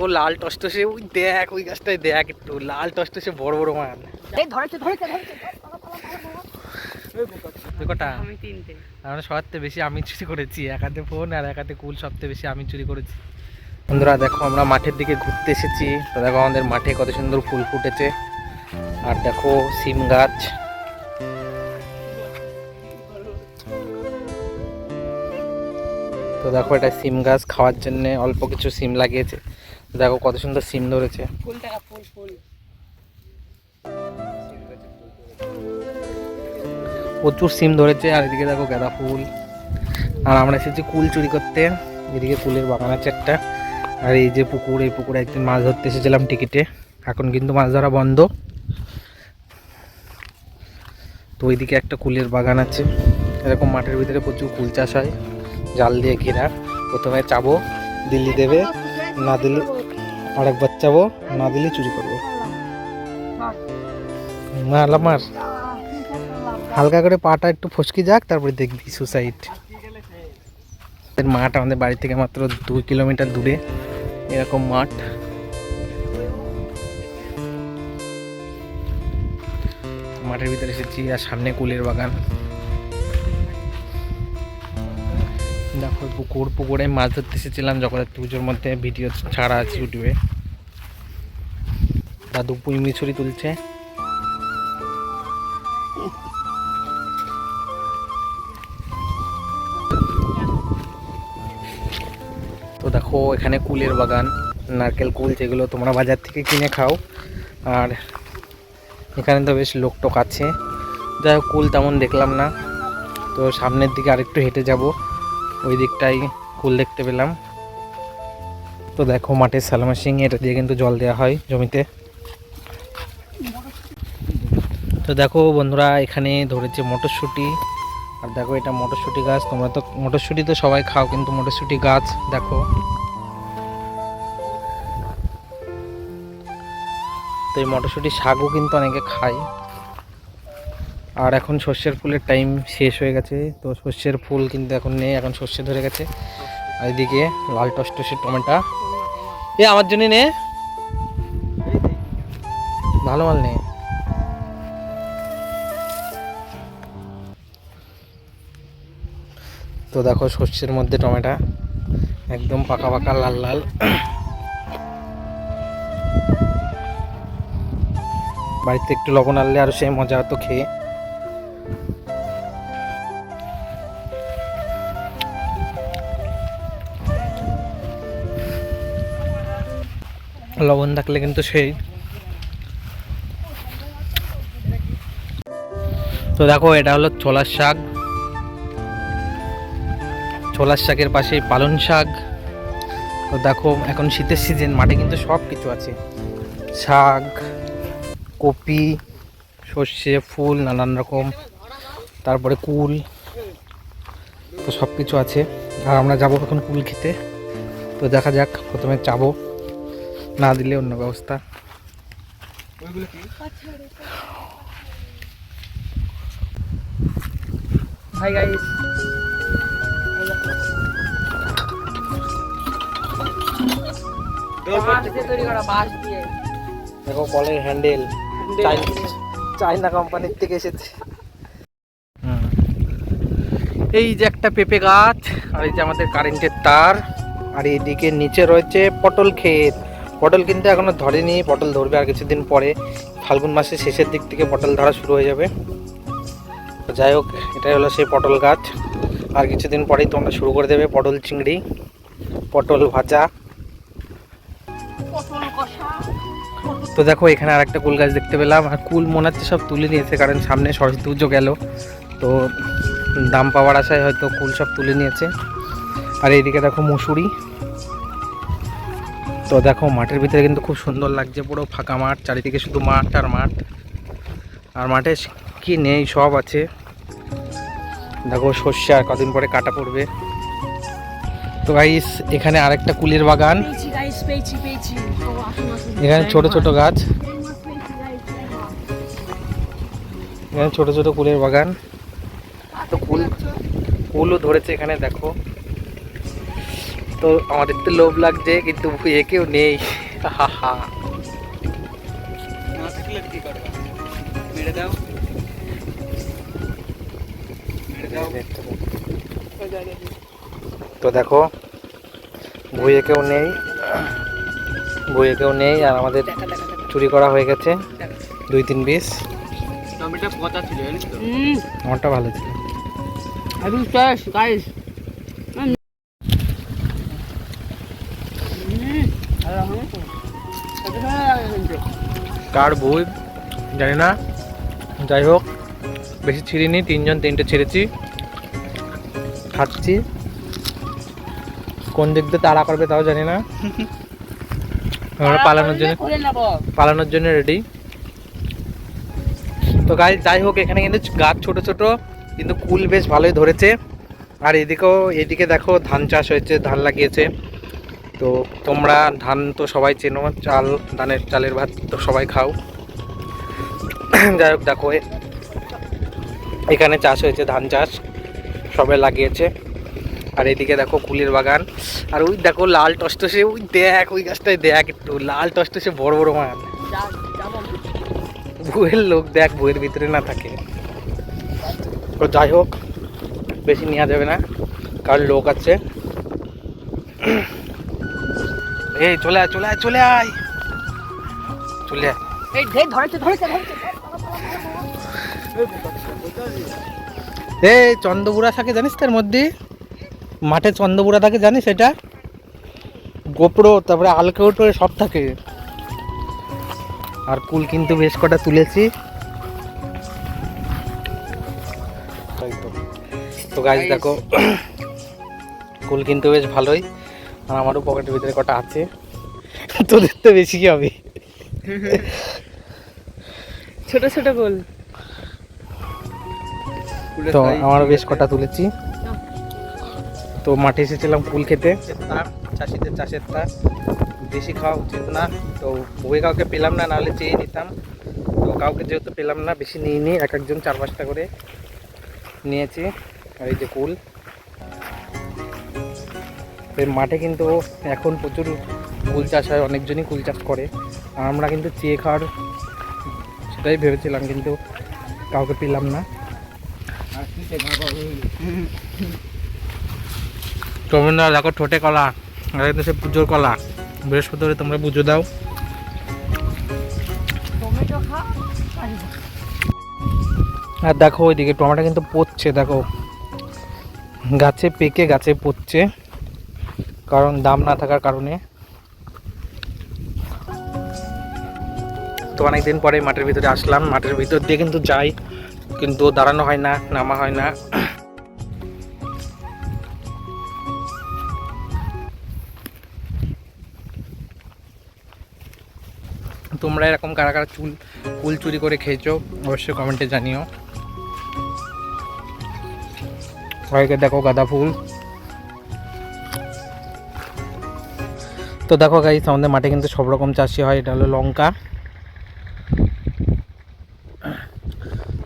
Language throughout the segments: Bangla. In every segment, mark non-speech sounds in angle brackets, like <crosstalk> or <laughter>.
ও লাল টসটসে ওই দেখ ওই গাছটায় দেখ একটু লাল টসটসে বড় বড় মান। এই ধরেছে ধরেছে ধরেছে। কটা? আমি তিনটে। আমরা সবার বেশি আমি চুরি করেছি এক হাতে ফোন আর এক হাতে কুল সব থেকে বেশি আমি চুরি করেছি। বন্ধুরা দেখো আমরা মাঠের দিকে ঘুরতে এসেছি। তো দেখো আমাদের মাঠে কত সুন্দর ফুল ফুটেছে। আর দেখো সিম গাছ। তো দেখো এটা সিম গাছ খাওয়ার জন্য অল্প কিছু সিম লাগিয়েছে। দেখো কত সুন্দর সিম ধরেছে। ফুল ফুল ফুল। প্রচুর সিম ধরেছে আর এদিকে দেখো গাঁদা ফুল। আর আমরা এসেছি কুল চুরি করতে। এদিকে কুলের বাগান আছে একটা। আর এই যে পুকুর এই পুকুরে একদিন মাছ ধরতে এসেছিলাম টিকিটে। এখন কিন্তু মাছ ধরা বন্ধ। তো ওইদিকে একটা কুলের বাগান আছে। এরকম মাঠের ভিতরে প্রচুর কুল চাষ হয়। জাল দিয়ে ঘেরা। প্রথমে চাবো দিল্লি দেবে। না দিলে আরেকবার চাবো না দিলে চুরি করব। মার মার। হালকা করে পাটা একটু ফসকে যাক, তারপরে দেখবি সুসাইড মাঠ আমাদের বাড়ি থেকে মাত্র দুই কিলোমিটার দূরে, এরকম মাঠ। মাঠের ভিতরে এসেছি, আর সামনে কুলের বাগান। দেখো পুকুর পুকুরে মাছ ধরতে এসেছিলাম জগদ্ধাত্রী পুজোর মধ্যে ভিডিও ছাড়া আছে ইউটিউবে। দাদু পুঁই মিছুরি তুলছে। তো দেখো, এখানে কুলের বাগান, নারকেল কুল যেগুলো তোমরা বাজার থেকে কিনে খাও। আর এখানে তো বেশ লোক টোক আছে। যাই হোক, কুল তেমন দেখলাম না। তো সামনের দিকে আরেকটু হেঁটে যাব। ওই দিকটাই কুল দেখতে পেলাম। তো দেখো মাঠের সালামাসিং এটা দিয়ে কিন্তু জল দেওয়া হয় জমিতে। তো দেখো বন্ধুরা, এখানে ধরেছে মটরশুঁটি। আর দেখো এটা মটরশুঁটি গাছ। তোমরা তো মটরশুঁটি তো সবাই খাও, কিন্তু মটরশুঁটি গাছ দেখো। তো এই মটরশুঁটি শাকও কিন্তু অনেকে খায়। আর এখন সর্ষের ফুলের টাইম শেষ হয়ে গেছে। তো সর্ষের ফুল কিন্তু এখন নেই, এখন সর্ষে ধরে গেছে। আর এদিকে লাল টসটসের টমেটা। এ, আমার জন্য নে। ভালো মাল নেই তো দেখো শস্যের মধ্যে টমেটা। একদম পাকা পাকা, লাল লাল। বাড়িতে একটু লবণ আনলে আরও সেই মজা হতো খেয়ে। লবণ থাকলে কিন্তু সেই। তো দেখো, এটা হলো ছোলার শাক। ছোলার শাকের পাশে পালন শাক। তো দেখো, এখন শীতের সিজন মাঠে কিন্তু সব কিছু আছে। শাক, কপি, সর্ষে, ফুল, নানান রকম। তারপরে কুল। তো সব কিছু আছে। আর আমরা যাব এখন কুল খেতে। তো দেখা যাক, প্রথমে চাবো। না দিলে অন্য ব্যবস্থা। হাই গাইস দেখো কলের হ্যান্ডেল চাইনা কোম্পানির থেকে এসেছে। এই যে একটা পেঁপে গাছ আর এই যে আমাদের কারেন্টের তার আর এইদিকে নিচে রয়েছে পটল ক্ষেত। পটল কিন্তু এখনও ধরেনি পটল ধরবে আর কিছুদিন পরে। ফাল্গুন মাসের শেষের দিক থেকে পটল ধরা শুরু হয়ে যাবে। তো যাই হোক এটাই হলো সেই পটল গাছ। আর কিছুদিন পরেই তোমরা শুরু করে দেবে পটল চিংড়ি পটল ভাজা। তো দেখো এখানে আর একটা কুল গাছ দেখতে পেলাম। আর কুল মনে হচ্ছে সব তুলে নিয়েছে কারণ সামনে সরস্বতী পুজো গেল। তো দাম পাওয়ার আশায় হয়তো কুল সব তুলে নিয়েছে। আর এইদিকে দেখো মুসুরি। তো দেখো মাঠের ভিতরে কিন্তু খুব সুন্দর লাগছে পুরো ফাঁকা মাঠ চারিদিকে শুধু মাঠ আর মাঠ। আর মাঠে কি নেই সব আছে। দেখো সর্ষে আর কদিন পরে কাটা পড়বে। তো গাইস এখানে আরেকটা কুলের বাগান। এখানে ছোট ছোট গাছ। এখানে ছোট ছোট কুলের বাগান। তো কুল কুলও ধরেছে এখানে দেখো। তো আমাদের তো লোভ লাগছে কিন্তু ভুয়ে কেউ নেই। হা তো দেখো ভুয়ে কেউ নেই। ভুয়ে কেউ নেই আর আমাদের চুরি করা হয়ে গেছে। দুই তিন পিস টমেটো পচা ছিল জানিস তো? হুম। আমারটা ভালো ছিল। কার ভুল জানি না। যাই হোক বেশি ছিঁড়িনি তিনজন তিনটে ছিঁড়েছি। খাচ্ছি। কোন দিক দিয়ে তাড়া করবে তাও জানি না। <laughs> আমরা পালানোর জন্য পালানোর জন্য রেডি তো গাছ যাই হোক এখানে কিন্তু গাছ ছোট ছোট কিন্তু কুল বেশ ভালোই ধরেছে। আর এদিকেও এদিকে দেখো ধান চাষ হয়েছে ধান লাগিয়েছে। তো তোমরা ধান তো সবাই চেনো, চাল, ধানের, চালের ভাত তো সবাই খাও। <clears throat> যাই হোক, দেখো এখানে চাষ হয়েছে, ধান চাষ সবাই লাগিয়েছে। আর এদিকে দেখো কুলের বাগান, আর ওই দেখো লাল টসটসে, ওই দেখ, ওই গাছটায় দেখ একটু, লাল টসটসে বড় বড় মান বউয়ের লোক দেখ বউয়ের ভিতরে না থাকে। তো যাই হোক, বেশি নেওয়া যাবে না, কারণ লোক আছে। <clears throat> এই চলে আয় চলে আয় চলে আয়। চলে আয়। এই ধরে ধরেছে ধরেছে ধরেছে এই চন্দ্রপুরা থাকে জানিস তার মধ্যে? মাঠে চন্দ্রপুরা থাকে জানিস এটা? গোপ্রো তারপরে আলকেউটো সব থাকে। আর কুল কিন্তু বেশ কটা তুলেছি। তো। তো গাছ দেখো কুল কিন্তু বেশ ভালোই। আর আমারও পকেটের ভিতরে কটা আছে। তোদের তো বেশি কি হবে? ছোট ছোট গোল তো আমারও বেশ কটা তুলেছি। তো মাঠে এসেছিলাম কুল খেতে। তার চাষিদের চাষের তার বেশি খাওয়া উচিত না। তো বই কাউকে পেলাম না নাহলে চেয়ে নিতাম। তো কাউকে যেহেতু পেলাম না বেশি নিয়ে নিই এক একজন চার পাঁচটা করে নিয়েছি। আর এই যে কুল। এই মাঠে কিন্তু এখন প্রচুর কুল চাষ হয় অনেকজনই কুল চাষ করে। আর আমরা কিন্তু চেয়ে খাওয়ার সেটাই ভেবেছিলাম কিন্তু কাউকে পেলাম না। টমেটো দেখো ঠোঁটে কলা আর এটা সে পুজোর কলা। বৃহস্পতিবার তোমরা পুজো দাও। আর দেখো ওইদিকে টমেটো কিন্তু পচছে দেখো। গাছে পেকে গাছে পচছে। কারণ দাম না থাকার কারণে। তো অনেকদিন পরে মাঠের ভিতরে আসলাম। মাঠের ভিতর দিয়ে কিন্তু যাই, কিন্তু দাঁড়ানো হয় না, নামা হয় না। তোমরা এরকম কারা কারা চুল ফুল চুরি করে খেয়েছো, অবশ্যই কমেন্টে জানিও। দেখো গাঁদা ফুল। তো দেখো গাইস আমাদের মাঠে কিন্তু সব রকম চাষি হয়, এটা হলো লঙ্কা।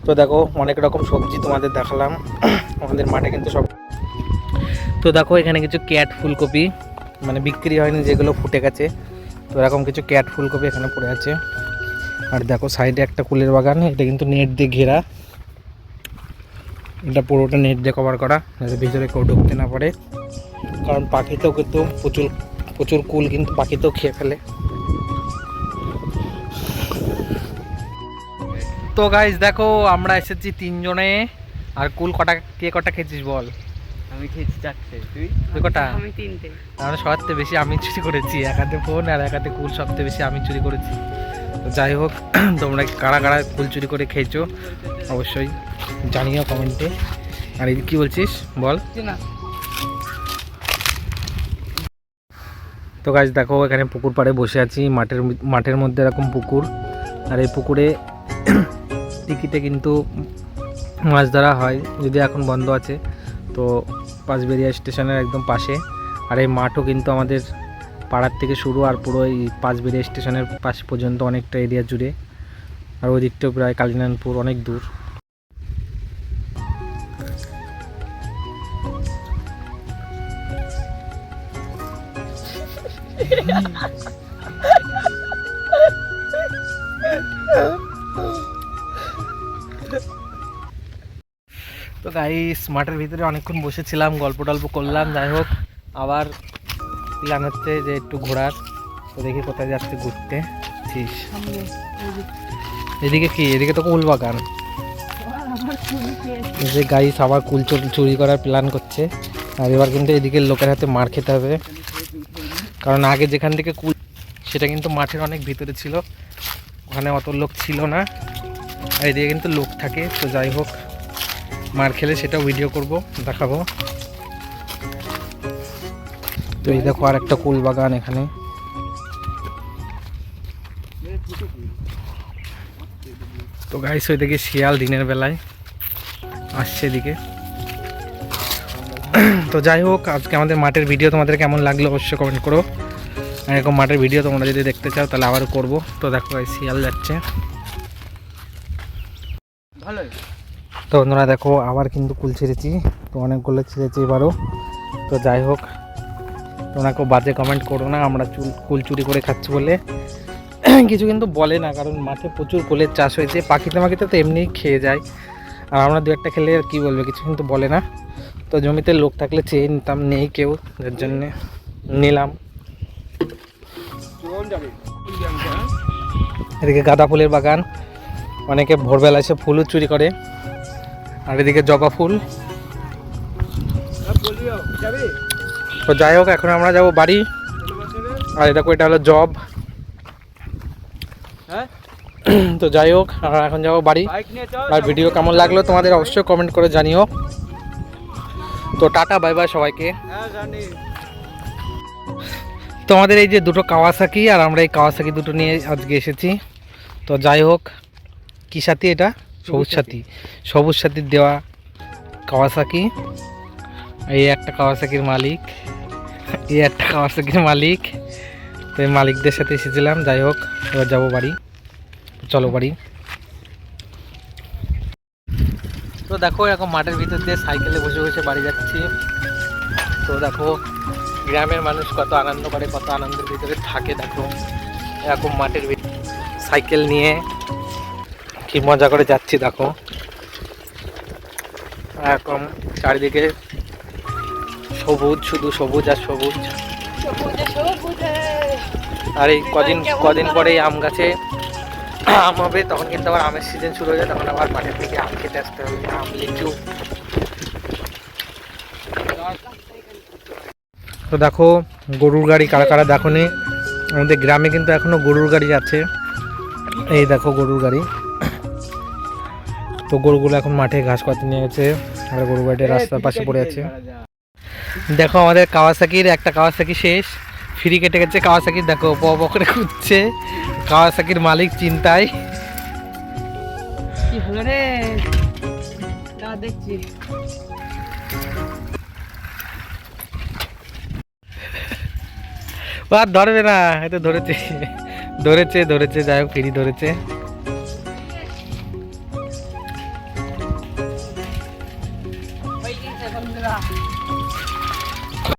তো দেখো, অনেক রকম সবজি তোমাদের দেখালাম। আমাদের মাঠে কিন্তু সব তো দেখো, এখানে কিছু ক্যাট ফুলকপি মানে বিক্রি হয়নি, যেগুলো ফুটে গেছে। তো এরকম কিছু ক্যাট ফুলকপি এখানে পড়ে আছে। আর দেখো, সাইডে একটা কুলের বাগান, এটা কিন্তু নেট দিয়ে ঘেরা। এটা পুরোটা নেট দিয়ে কভার করা, যাতে ভিতরে কেউ ঢুকতে না পারে। কারণ পাখিতেও কিন্তু প্রচুর প্রচুর কুল কিন্তু পাখিতেও খেয়ে ফেলে। তো গাইজ দেখো আমরা এসেছি তিনজনে। আর কুল কটা কে কটা খেয়েছিস বল? আমি খেয়েছি চারটে। তুই? তুই কটা? আমি তিনটে। বেশি আমি চুরি করেছি। এক হাতে ফোন আর এক হাতে কুল সব থেকে বেশি আমি চুরি করেছি। যাই হোক <clears throat> তোমরা কারা কারা কুল চুরি করে খেয়েছো অবশ্যই জানিও কমেন্টে আর এই কি বলছিস? বল। না তো গাছ দেখো, এখানে পুকুর পাড়ে বসে আছি। মাঠের মাঠের মধ্যে এরকম পুকুর। আর এই পুকুরে <clears throat> টিকিটে কিন্তু মাছ ধরা হয়, যদি এখন বন্ধ আছে। তো পাঁচবেরিয়া স্টেশনের একদম পাশে। আর এই মাঠও কিন্তু আমাদের পাড়ার থেকে শুরু, আর পুরো এই পাঁচবেরিয়া স্টেশনের পাশ পর্যন্ত অনেকটা এরিয়া জুড়ে। আর ওই দিকটাও প্রায় কালিনানপুর, অনেক দূর। তো গাড়ি মাঠের ভিতরে অনেকক্ষণ বসেছিলাম, গল্প টল্প করলাম, যাই হোক, আবার প্ল্যান হচ্ছে যে একটু ঘোরার। তো দেখি কোথায় যাচ্ছে ঘুরতে। এদিকে কি? এদিকে তো কুল বাগান। যে গাড়ি সবার কুল চুরি করার প্ল্যান করছে। আর এবার কিন্তু এদিকে লোকের হাতে মার খেতে হবে। কারণ আগে যেখান থেকে কুল সেটা কিন্তু মাঠের অনেক ভিতরে ছিল। ওখানে অত লোক ছিল না। আর এদিকে কিন্তু লোক থাকে, তো যাই হোক, মার খেলে সেটাও ভিডিও করব, দেখাবো। তো এই দেখো আর একটা কুল বাগান এখানে। তো গাইস ওই দিকে শিয়াল দিনের বেলায় আসছে এদিকে। তো যাই হোক আজকে আমাদের মাঠের ভিডিও তোমাদের কেমন লাগল অবশ্যই কমেন্ট করো। এরকম মাঠের ভিডিও তোমরা যদি দেখতে চাও তাহলে আবারও করব। তো দেখো এই শিয়াল যাচ্ছে। ভালোই। তো বন্ধুরা দেখো আবার কিন্তু কুল ছিঁড়েছি। তো অনেকগুলো ছিঁড়েছি এবারও। তো যাই হোক তোমরা কেউ বাজে কমেন্ট করো না আমরা চুল কুল চুরি করে খাচ্ছি বলে। <clears throat> কিছু কিন্তু বলে না কারণ মাঠে প্রচুর কুলের চাষ হয়েছে। পাখিতে মাখিতে তো এমনিই খেয়ে যায়। আর আমরা দু একটা খেলে আর কী বলবে কিছু কিন্তু বলে না। তো জমিতে লোক থাকলে চেয়ে নিতাম, নেই কেউ যার জন্যে নিলাম। এদিকে গাঁদা ফুলের বাগান, অনেকে ভোরবেলা এসে ফুলও চুরি করে, আর এদিকে জবা ফুল। তো যাই হোক, এখন আমরা যাব বাড়ি। আর এটা এটা হলো জব। তো যাই হোক, আমরা এখন যাব বাড়ি। আর ভিডিও কেমন লাগল তোমাদের অবশ্যই কমেন্ট করে জানিও। তো টাটা বাই বাই সবাইকে। হ্যাঁ তো আমাদের এই যে দুটো কাওয়াসাকি আর আমরা এই কাওয়াসাকি দুটো নিয়ে আজকে এসেছি। তো যাই হোক কী সাথী এটা? সবুজ সাথী। সবুজ সাথীর দেওয়া কাওয়াসাকি। এই একটা কাওয়াসাকির মালিক। এই একটা কাওয়াসাকির মালিক। তো এই মালিকদের সাথে এসেছিলাম যাই হোক এবার যাব বাড়ি। চলো বাড়ি। তো দেখো এরকম মাঠের ভিতর দিয়ে সাইকেলে বসে বসে বাড়ি যাচ্ছি। তো দেখো গ্রামের মানুষ কত আনন্দ করে কত আনন্দের ভিতরে থাকে দেখো। এরকম মাঠের ভিতরে সাইকেল নিয়ে কি মজা করে যাচ্ছি দেখো। এরকম চারিদিকে সবুজ শুধু সবুজ আর সবুজ। আর এই কদিন কদিন পরে আম গাছে আম হবে তখন কিন্তু আবার আমের সিজন শুরু হয়ে যায় তখন আবার মাঠের থেকে আম খেতে আসতে হবে আম লিচু। তো দেখো গরুর গাড়ি কারা কারা দেখো নি? আমাদের গ্রামে কিন্তু এখনও গরুর গাড়ি আছে এই দেখো গরুর গাড়ি। তো গরুগুলো এখন মাঠে ঘাস পাতে নিয়ে গেছে আর গরুর গাড়িটা রাস্তার পাশে পড়ে আছে। দেখো আমাদের কাওয়াসাকির একটা কাওয়াসাকি শেষ। ফ্রি কেটে গেছে কাওয়াসাকির দেখো প প করে খুঁজছে। কাওয়াসাকির মালিক চিন্তায়। কি হলো রে? তা দেখছি। আর ধরবে না এটা ধরেছে। ধরেছে ধরেছে যাই হোক ফিরি ধরেছে।